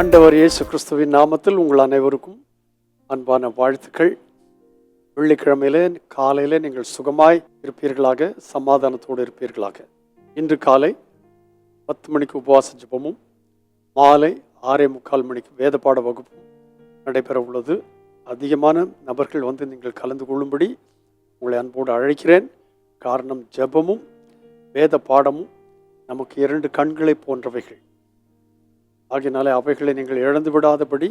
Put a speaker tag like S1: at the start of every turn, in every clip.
S1: ஆண்டவர் இயேசு கிறிஸ்துவின் நாமத்தில் உங்கள் அனைவருக்கும் அன்பான வாழ்த்துக்கள். வெள்ளிக்கிழமையிலே காலையில் நீங்கள் சுகமாய் இருப்பீர்களாக சமாதானத்தோடு இருப்பீர்களாக. இன்று காலை பத்து மணிக்கு உபவாச ஜெபமும் மாலை ஆறே முக்கால் மணிக்கு வேத பாட வகுப்பும் நடைபெற உள்ளது. அதிகமான நபர்கள் வந்து நீங்கள் கலந்து கொள்ளும்படி உங்களை அன்போடு அழைக்கிறேன். காரணம் ஜெபமும் வேத பாடமும் நமக்கு இரண்டு கண்களை போன்றவைகள். ஆகினாலே அவைகளை நீங்கள் இழந்து விடாதபடி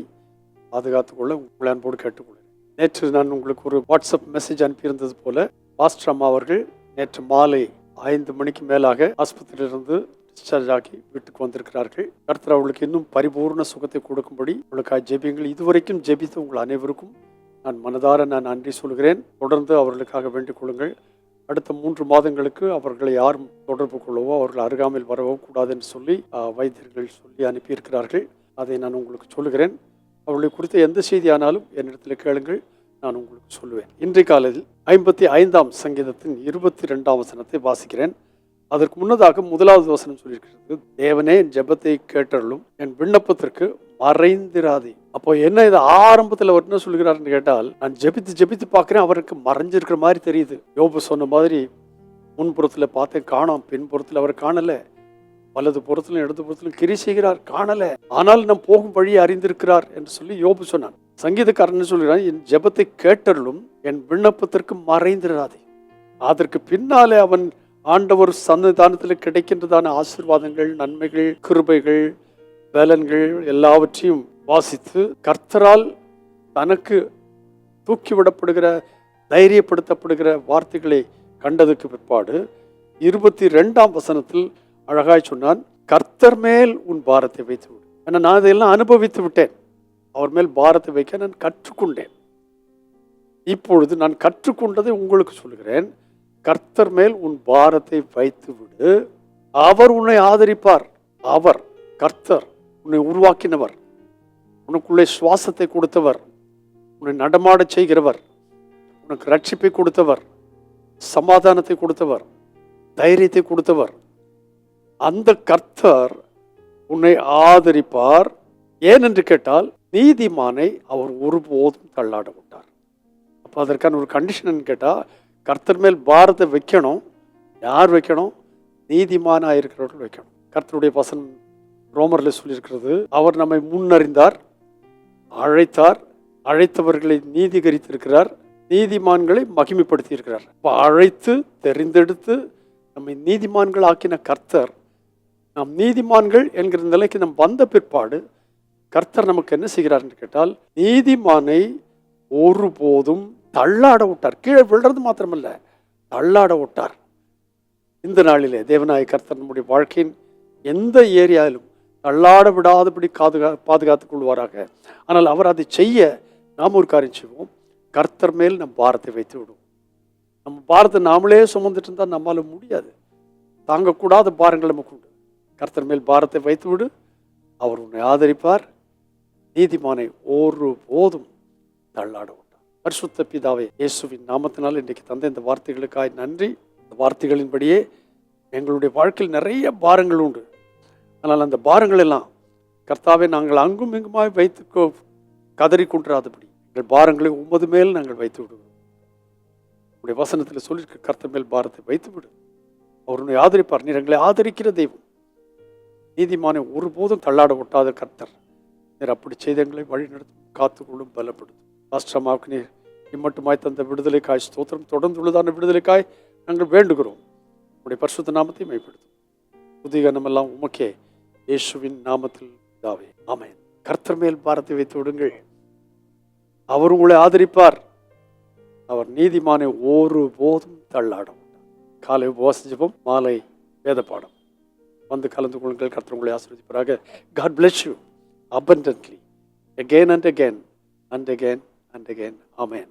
S1: பாதுகாத்துக்கொள்ள உங்களை அன்போடு கேட்டுக்கொள்கிறேன். நேற்று நான் உங்களுக்கு ஒரு வாட்ஸ்அப் மெசேஜ் அனுப்பியிருந்தது போல பாஸ்டர் அம்மா அவர்கள் நேற்று மாலை ஐந்து மணிக்கு மேலாக ஆஸ்பத்திரியிலிருந்து டிஸ்சார்ஜ் ஆகி வீட்டுக்கு வந்திருக்கிறார்கள். கர்த்தர் அவளுக்கு இன்னும் பரிபூர்ண சுகத்தை கொடுக்கும்படி உங்களுக்காக ஜெபியுங்கள். இதுவரைக்கும் ஜெபித்த உங்கள் அனைவருக்கும் நான் மனதார நான் நன்றி சொல்கிறேன். தொடர்ந்து அவர்களுக்காக வேண்டிக் கொள்ளுங்கள். அடுத்த மூன்று மாதங்களுக்கு அவர்களை யாரும் தொடர்பு கொள்ளவோ அவர்கள் அருகாமையில் வரவோ கூடாதுன்னு சொல்லி வைத்தியர்கள் சொல்லி அனுப்பியிருக்கிறார்கள். அதை நான் உங்களுக்கு சொல்லுகிறேன். அவர்களை குறித்த எந்த செய்தியானாலும் என்னிடத்தில் கேளுங்கள். நான் உங்களுக்கு சொல்லுவேன். இன்றைய காலையில் ஐம்பத்தி ஐந்தாம் சங்கீதத்தின் இருபத்தி ரெண்டாம் வசனத்தை வாசிக்கிறேன். அதற்கு முன்னதாக முதலாவது வசனம் சொல்லியிருக்கிறது. தேவனே என் ஜெபத்தை கேட்டருளும். என் விண்ணப்பத்திற்கு மறைந்திராதே. அப்போ என்ன இது ஆரம்பத்தில் அவர் என்ன சொல்கிறாருன்னு கேட்டால் நான் ஜெபித்து ஜெபித்து பார்க்குறேன் அவருக்கு மறைஞ்சிருக்கிற மாதிரி தெரியுது. யோபு சொன்ன மாதிரி முன்புறத்தில் பார்த்தேன் காணோம். பின்புறத்தில் அவர் காணலை. வலது புறத்திலும் இடது புறத்திலும் கிரி செய்கிறார் காணலை. ஆனால் நம் போகும் வழியை அறிந்திருக்கிறார் என்று சொல்லி யோபு சொன்னான். சங்கீதக்காரன் சொல்கிறான்? என் ஜெபத்தை கேட்டருளும் என் விண்ணப்பத்திற்கு மறைந்திராதே. அதற்கு பின்னாலே அவன் ஆண்டவர் சன்னிதானத்தில் கிடைக்கின்றதான ஆசீர்வாதங்கள் நன்மைகள் கிருபைகள் வேலன்கள் எல்லாவற்றையும் வாசித்து கர்த்தரால் தனக்கு தூக்கிவிடப்படுகிற தைரியப்படுத்தப்படுகிற வார்த்தைகளை கண்டதுக்கு பிற்பாடு இருபத்தி ரெண்டாம் வசனத்தில் அழகாய் சொன்னான் கர்த்தர் மேல் உன் பாரத்தை வைத்து விடு. ஏன்னா நான் இதையெல்லாம் அனுபவித்து விட்டேன். அவர் மேல் பாரத்தை வைக்க நான் கற்றுக்கொண்டேன். இப்பொழுது நான் கற்றுக்கொண்டதை உங்களுக்கு சொல்கிறேன் கர்த்தர் மேல் உன் பாரத்தை வைத்து விடு. அவர் உன்னை ஆதரிப்பார். அவர் கர்த்தர். உன்னை உருவாக்கினவர். உனக்குள்ளே சுவாசத்தை கொடுத்தவர். உன்னை நடமாடச் செய்கிறவர். உனக்கு ரட்சிப்பை கொடுத்தவர். சமாதானத்தை கொடுத்தவர். தைரியத்தை கொடுத்தவர். அந்த கர்த்தர் உன்னை ஆதரிப்பார். ஏனென்று கேட்டால் நீதிமானை அவர் ஒருபோதும் தள்ளாட விட்டார் அப்போ அதற்கான ஒரு கண்டிஷன் கேட்டால் கர்த்தர் மேல் பாரத்தை வைக்கணும். யார் வைக்கணும்? நீதிமானாக இருக்கிறவர்கள் வைக்கணும். கர்த்தருடைய வசனம் ரோமரில் சொல்லியிருக்கிறது அவர் நம்மை முன்னறிந்தார் அழைத்தார் அழைத்தவர்களை நீதிகரித்திருக்கிறார் நீதிமான்களை மகிமைப்படுத்தியிருக்கிறார். இப்போ அப்போ அழைத்து தெரிந்தெடுத்து நம்மை நீதிமான்கள் ஆக்கின கர்த்தர் நாம் நீதிமான்கள் என்கிற நிலைக்கு நாம் வந்த பிற்பாடு கர்த்தர் நமக்கு என்ன செய்கிறார் என்று கேட்டால் நீதிமானை ஒருபோதும் தள்ளாட விட்டார். கீழே விழுறது மாத்திரமல்ல தள்ளாட விட்டார். இந்த நாளிலே தேவநாய கர்த்தர் நம்முடைய வாழ்க்கையின் எந்த ஏரியாவிலும் தள்ளாட விடாதபடி காதுகா பாதுகாத்துக் கொள்வாராக ஆனால் அவர் அதை செய்ய நாம் ஒரு காரியம் செய்வோம். கர்த்தர் மேல் நம் பாரத்தை வைத்து விடுவோம். நம்ம பாரத்தை நாமளே சுமந்துட்டு இருந்தால் நம்மால் முடியாது. தாங்கக்கூடாத பாரங்கள் நமக்கு உண்டு. கர்த்தர் மேல் பாரத்தை வைத்து விடு. அவர் உன்னை ஆதரிப்பார். நீதிமானை ஒரு போதும் தள்ளாட விட்டார் பரிசுத்த பிதாவே இயேசுவின் நாமத்தினால் இன்றைக்கு தந்த இந்த வார்த்தைகளுக்காய் நன்றி. இந்த வார்த்தைகளின்படியே எங்களுடைய வாழ்க்கையில் நிறைய பாரங்கள் உண்டு. அதனால் அந்த பாரங்கள் எல்லாம் கர்த்தாவை நாங்கள் அங்கும் இங்குமாய் வைத்து கதறி கொண்டுறாதபடி எங்கள் பாரங்களை உமது மேல் நாங்கள் வைத்து விடுவோம். உடைய வசனத்தில் சொல்லியிருக்க கர்த்த மேல் பாரத்தை வைத்து விடு. அவர் உன்னை ஆதரிப்பார். நீர் எங்களை ஆதரிக்கிற தெய்வம். நீதிமானை ஒருபோதும் தள்ளாட ஒட்டாத கர்த்தர். நீர் அப்படி செய்த எங்களை வழி காத்துக்கொள்ளும் பலப்படுத்தும். ராஷ்டிரமாவுக்கு நீர் இம்மட்டுமாய் தந்த விடுதலைக்காய் ஸ்தோத்திரம் தொடர்ந்துள்ளதான விடுதலைக்காய் நாங்கள் வேண்டுகிறோம். உடைய பரிசுத்த நாமத்தை மேம்படுத்தும் புதிய எல்லாம் உமக்கே இயேசுவின் நாமத்தில் தாவே ஆமென். கர்த்தர் மேல் பாரத்தை வைத்து விடுங்கள். அவர் உங்களை ஆதரிப்பார். அவர் நீதிமானை ஒரு போதும் தள்ளாடும் காலை உபவாசிப்போம் மாலை வேத பாடம் வந்து கலந்து கொள்ளுங்கள். கர்த்தர் உங்களை ஆசிரியப்பாராக God bless you abundantly. Again and again and again and again amen